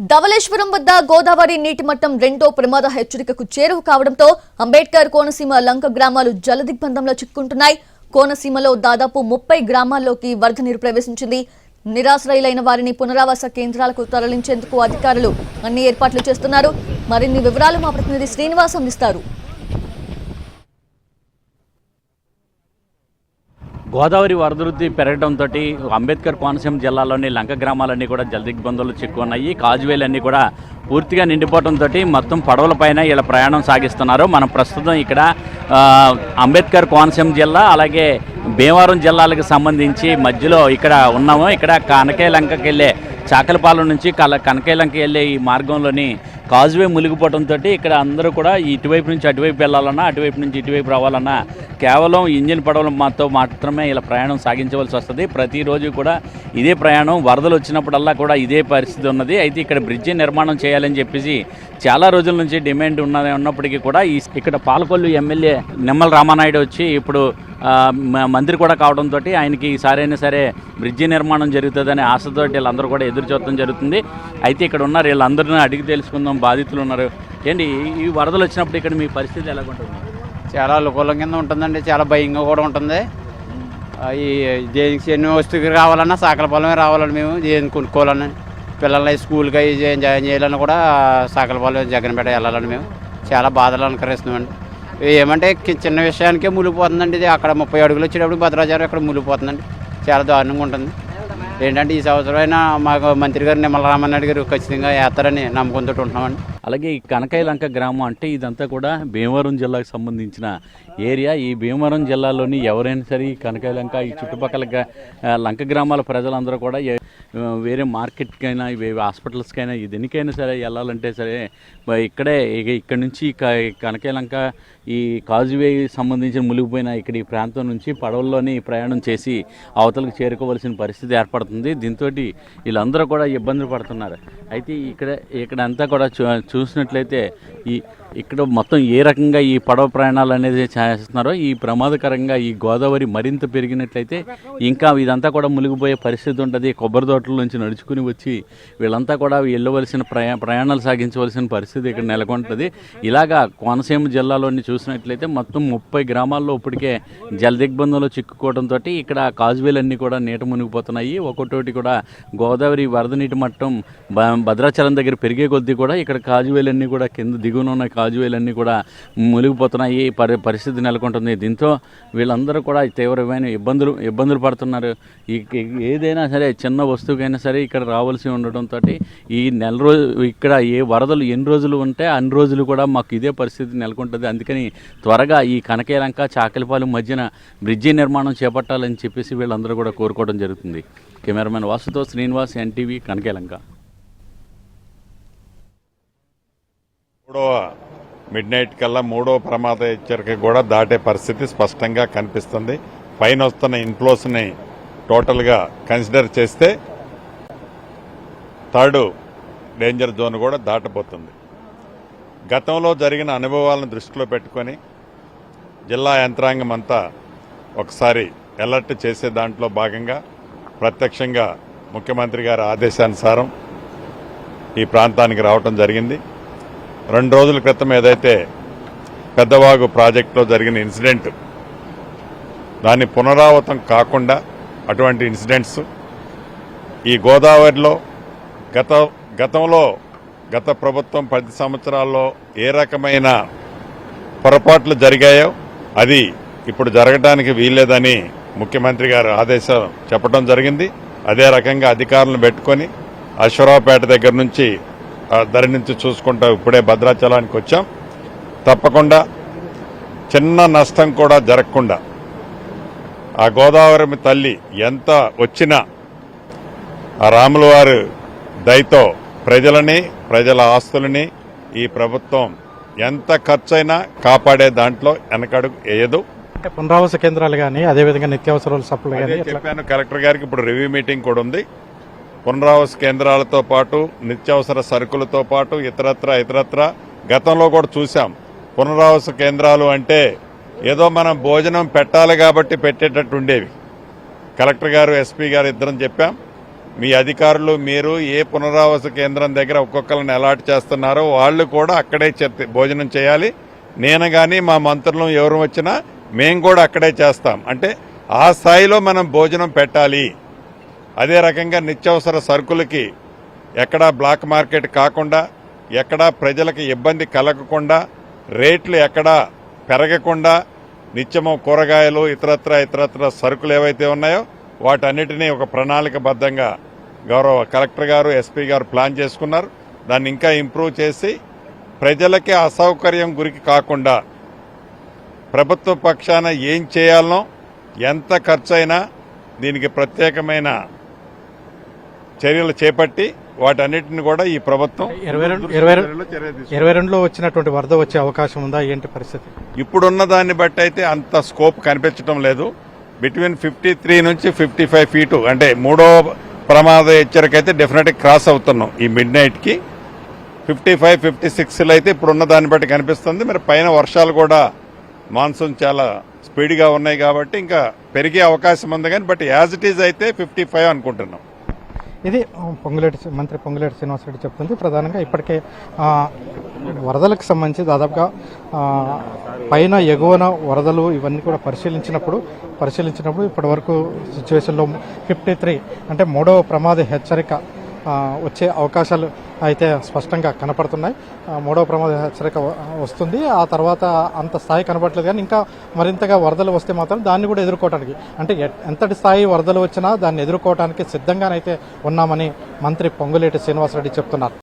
ధవళేశ్వరం వద్ద గోదావరి నీటి మట్టం రెండో ప్రమాద హెచ్చరికకు చేరువు కావడంతో అంబేద్కర్ కోనసీమ లంక గ్రామాలు జలదిగ్బంధంలో చిక్కుంటున్నాయి కోనసీమలో దాదాపు ముప్పై గ్రామాల్లోకి వరద నీరు ప్రవేశించింది. నిరాశ్రయులైన వారిని పునరావాస కేంద్రాలకు తరలించేందుకు అధికారులు అన్ని ఏర్పాట్లు చేస్తున్నారు. మరిన్ని వివరాలు మా ప్రతినిధి శ్రీనివాస్ అందిస్తారు గోదావరి వరదృద్ధి పెరగడంతో అంబేద్కర్ కోనసీమ జిల్లాలోని లంక గ్రామాలన్నీ కూడా జలదిగ్బంధులు చిక్కున్నాయి. కాజువేలన్నీ కూడా పూర్తిగా నిండిపోవడంతో మొత్తం పడవలపైన ఇలా ప్రయాణం సాగిస్తున్నారు. మనం ప్రస్తుతం ఇక్కడ అంబేద్కర్ కోనసీమ జిల్లా అలాగే భీమవరం జిల్లాలకు సంబంధించి మధ్యలో ఇక్కడ ఉన్నాము. ఇక్కడ కనకే లంకకి వెళ్ళే చాకలపాలెం నుంచి కల కనకేలంక వెళ్ళే ఈ మార్గంలోని కాజువే మునిగిపోవడంతో ఇక్కడ అందరూ కూడా ఇటువైపు నుంచి అటువైపు వెళ్ళాలన్నా అటువైపు నుంచి ఇటువైపు రావాలన్నా కేవలం ఇంజిన్ పడవలు మాతో మాత్రమే ఇలా ప్రయాణం సాగించవలసి వస్తుంది. ప్రతిరోజు కూడా ఇదే ప్రయాణం వరదలు వచ్చినప్పుడల్లా కూడా ఇదే పరిస్థితి ఉన్నది. అయితే ఇక్కడ బ్రిడ్జి నిర్మాణం చేయాలని చెప్పేసి చాలా రోజుల నుంచి డిమాండ్ ఉన్న ఉన్నప్పటికీ కూడా ఈ ఇక్కడ పాలకొల్లు ఎమ్మెల్యే నిమ్మల రామానాయుడు వచ్చి ఇప్పుడు మంత్రి కూడా కావడంతో ఆయనకి ఈసారి అయినా సరే బ్రిడ్జి నిర్మాణం జరుగుతుందనే ఆశతో వీళ్ళందరూ కూడా ఎదురు చూడటం జరుగుతుంది. అయితే ఇక్కడ ఉన్నారు వీళ్ళందరినీ అడిగి తెలుసుకుందాం బాధితులు ఉన్నారు. ఏంటి ఈ- వరదలు వచ్చినప్పుడు ఇక్కడ మీ పరిస్థితి ఎలాగుంటుంది? చాలా అనుకూలం కింద ఉంటుందండి చాలా భయంగా కూడా ఉంటుంది. ఈ దేనికి ఎన్ని వస్తువులు రావాలన్నా సాకల పొలమే రావాలని మేము దేని కొనుక్కోవాలని పిల్లల్ని స్కూల్కి జాయిన్ చేయాలని కూడా సాకల పొలం జగన్పేట వెళ్ళాలని మేము. చాలా బాధలు అనుకరిస్తున్నామండి. ఏమంటే చిన్న విషయానికే ములిపోతుందండి ఇది. అక్కడ ముప్పై అడుగులు వచ్చేటప్పుడు భద్రాచారం ఇక్కడ ములిపోతుందండి. చాలా దారుణంగా ఉంటుంది. ఏంటంటే ఈ సంవత్సరం మాకు మంత్రి గారు నిమలరామన్నాయుడు గారు ఖచ్చితంగా వేస్తారని నమ్మకంతో ఉంటామండి అలాగే ఈ కనకాయలంక గ్రామం అంటే ఇదంతా కూడా భీమవరం జిల్లాకు సంబంధించిన ఏరియా. ఈ భీమవరం జిల్లాలోని ఎవరైనా సరే ఈ కనకాయలంక ఈ చుట్టుపక్కల లంక గ్రామాల ప్రజలందరూ కూడా వేరే మార్కెట్కైనా ఇవి హాస్పిటల్స్కైనా దేనికైనా సరే వెళ్ళాలంటే సరే ఇక్కడే ఇక్కడ నుంచి కనకేలంక ఈ కాజువే సంబంధించిన మునిగిపోయిన ఇక్కడ ఈ ప్రాంతం నుంచి పడవల్లోని ప్రయాణం చేసి అవతలకు చేరుకోవాల్సిన పరిస్థితి ఏర్పడుతుంది. దీంతో వీళ్ళందరూ కూడా ఇబ్బందులు పడుతున్నారు. అయితే ఇక్కడ ఇక్కడ అంతా కూడా చూ చూసినట్లయితే ఈ ఇక్కడ మొత్తం ఏ రకంగా ఈ పడవ ప్రయాణాలు అనేది చేస్తున్నారో ఈ ప్రమాదకరంగా ఈ గోదావరి మరింత పెరిగినట్లయితే ఇంకా ఇదంతా కూడా మునిగిపోయే పరిస్థితి ఉంటుంది. కొబ్బరి తోటల నుంచి నడుచుకుని వచ్చి వీళ్ళంతా కూడా వెళ్ళవలసిన ప్రయా ప్రయాణాలు సాగించవలసిన పరిస్థితి ఇక్కడ నెలకొంటుంది. ఇలాగా కోనసీమ జిల్లాలోని చూసినట్లయితే మొత్తం ముప్పై గ్రామాల్లో ఇప్పటికే జలదిగ్బంధంలో చిక్కుకోవడంతో ఇక్కడ కాజువేలన్నీ కూడా నీట మునిగిపోతున్నాయి. ఒక్కొక్కటి కూడా గోదావరి వరద నీటి మట్టం బ- భద్రాచలం దగ్గర పెరిగే కొద్దీ కూడా ఇక్కడ కాజువేలన్నీ కూడా కింద దిగునున్న కాజువేలన్నీ కూడా మునిగిపోతున్నాయి పరి పరిస్థితి నెలకొంటుంది. దీంతో వీళ్ళందరూ కూడా తీవ్రమైన ఇబ్బందులు ఇబ్బందులు పడుతున్నారు. ఈ ఏదైనా సరే చిన్న వస్తువుకైనా సరే ఇక్కడ రావాల్సి ఉండటంతో ఈ నెల రోజు ఇక్కడ ఏ వరదలు ఎన్ని రోజులు ఉంటే అన్ని రోజులు కూడా మాకు ఇదే పరిస్థితి నెలకొంటుంది. అందుకని త్వరగా ఈ కనకేలంక చాకలిపాలెం మధ్యన బ్రిడ్జి నిర్మాణం చేపట్టాలని చెప్పేసి వీళ్ళందరూ కూడా కోరుకోవడం జరుగుతుంది. కెమెరామెన్ వాసుతో శ్రీనివాస్ ఎన్టీవీ కనకేలంక. మూడవ మిడ్ నైట్ కల్లా మూడవ ప్రమాద హెచ్చరిక కూడా దాటే పరిస్థితి స్పష్టంగా కనిపిస్తుంది. పైన వస్తున్న ఇన్ఫ్లోస్ని టోటల్గా కన్సిడర్ చేస్తే థర్డ్ డేంజర్ జోన్ కూడా దాటబోతుంది. గతంలో జరిగిన అనుభవాలను దృష్టిలో పెట్టుకొని జిల్లా యంత్రాంగం అంతా ఒకసారి అలర్ట్ చేసే దాంట్లో భాగంగా ప్రత్యక్షంగా ముఖ్యమంత్రి గారి ఆదేశానుసారం ఈ ప్రాంతానికి రావటం జరిగింది. రెండు రోజుల క్రితం ఏదైతే పెద్దవాగు ప్రాజెక్టులో జరిగిన ఇన్సిడెంట్ దాన్ని పునరావృతం కాకుండా అటువంటి ఇన్సిడెంట్స్ ఈ గోదావరిలో గత గతంలో గత ప్రభుత్వం పది సంవత్సరాల్లో ఏ రకమైన పొరపాట్లు జరిగాయో అది ఇప్పుడు జరగడానికి వీల్లేదని ముఖ్యమంత్రి గారు ఆదేశం చెప్పడం జరిగింది. అదే రకంగా అధికారులను పెట్టుకొని అశ్వరావుపేట దగ్గర నుంచి దరి నుంచి చూసుకుంటూ ఇప్పుడే భద్రాచలానికి వచ్చాం. తప్పకుండా చిన్న నష్టం కూడా జరగకుండా ఆ గోదావరి తల్లి ఎంత వచ్చినా ఆ రాముల వారు దయతో ప్రజలని ప్రజల ఆస్తులని ఈ ప్రభుత్వం ఎంత ఖర్చైనా కాపాడే దాంట్లో వెనకడుగు వేయదు. పునరావాస కేంద్రాలు కానీ అదేవిధంగా నిత్యావసరాల సప్లై చెప్పాను కలెక్టర్ గారికి. ఇప్పుడు రివ్యూ మీటింగ్ కూడా ఉంది. పునరావాస కేంద్రాలతో పాటు నిత్యావసర సరుకులతో పాటు ఇతరత్ర ఇతరత్ర గతంలో కూడా చూసాం పునరావాస కేంద్రాలు అంటే ఏదో మనం భోజనం పెట్టాలి కాబట్టి పెట్టేటట్టు ఉండేవి. కలెక్టర్ గారు ఎస్పీ గారు ఇద్దరం చెప్పాం. మీ అధికారులు మీరు ఏ పునరావాస కేంద్రం దగ్గర ఒక్కొక్కరిని అలాట్ చేస్తున్నారో వాళ్ళు కూడా అక్కడే భోజనం చేయాలి. నేను కానీ మా మంత్రులు ఎవరు వచ్చినా మేము కూడా అక్కడే చేస్తాం. అంటే ఆ స్థాయిలో మనం భోజనం పెట్టాలి. అదే రకంగా నిత్యావసర సరుకులకి ఎక్కడా బ్లాక్ మార్కెట్ కాకుండా ఎక్కడా ప్రజలకు ఇబ్బంది కలగకుండా రేట్లు ఎక్కడా పెరగకుండా నిత్యము కూరగాయలు ఇతరత్ర ఇతరత్ర సరుకులు ఏవైతే ఉన్నాయో వాటన్నిటినీ ఒక ప్రణాళికబద్ధంగా గౌరవ కలెక్టర్ గారు ఎస్పీ గారు ప్లాన్ చేసుకున్నారు. దాన్ని ఇంకా ఇంప్రూవ్ చేసి ప్రజలకి అసౌకర్యం గురికి కాకుండా ప్రభుత్వ పక్షాన ఏం చేయాలనో ఎంత ఖర్చైనా దీనికి ప్రత్యేకమైన చర్యలు చేపట్టి వాటన్నిటిని కూడా ఈ ప్రభుత్వం ఇరవై రెండు ఇరవై రెండు చర్యలు చర్య తీసుకుంటుంది. ఇరవై రెండులో వచ్చినటువంటి వరద వచ్చే అవకాశం ఉందా? ఏంటి పరిస్థితి? ఇప్పుడున్న దాన్ని బట్టి అయితే అంత స్కోప్ కనిపించడం లేదు. బిట్వీన్ ఫిఫ్టీ త్రీ నుంచి ఫిఫ్టీ ఫైవ్ ఫీటు అంటే మూడో ప్రమాద హెచ్చరిక అయితే డెఫినెట్గా క్రాస్ అవుతున్నాం ఈ మిడ్ నైట్కి ఫిఫ్టీ ఫైవ్ ఫిఫ్టీ సిక్స్లో అయితే ఇప్పుడున్న దాన్ని బట్టి కనిపిస్తుంది. మరి పైన వర్షాలు కూడా మాన్సూన్ చాలా స్పీడ్గా ఉన్నాయి కాబట్టి ఇంకా పెరిగే అవకాశం ఉంది కానీ బట్ యాజ్ ఇట్ ఈజ్ అయితే ఫిఫ్టీ ఫైవ్ అనుకుంటున్నాం. ఇది పొంగులేటి మంత్రి పొంగులేటి శ్రీనివాసరెడ్డి చెప్తుంది. ప్రధానంగా ఇప్పటికే వరదలకు సంబంధించి దాదాపుగా పైన ఎగువన వరదలు ఇవన్నీ కూడా పరిశీలించినప్పుడు పరిశీలించినప్పుడు ఇప్పటి వరకు సిచ్యువేషన్లో ఫిఫ్టీ త్రీ అంటే మూడవ ప్రమాద హెచ్చరిక వచ్చే అవకాశాలు అయితే స్పష్టంగా కనపడుతున్నాయి. మూడవ ప్రమాద హెచ్చరిక వస్తుంది. ఆ తర్వాత అంత స్థాయి కనపడలేదు కానీ ఇంకా మరింతగా వరదలు వస్తే మాత్రం దాన్ని కూడా ఎదుర్కోవడానికి అంటే ఎ- ఎంతటి స్థాయి వరదలు వచ్చినా దాన్ని ఎదుర్కోవడానికి సిద్ధంగానైతే ఉన్నామని మంత్రి పొంగులేటి శ్రీనివాసరెడ్డి చెప్తున్నారు.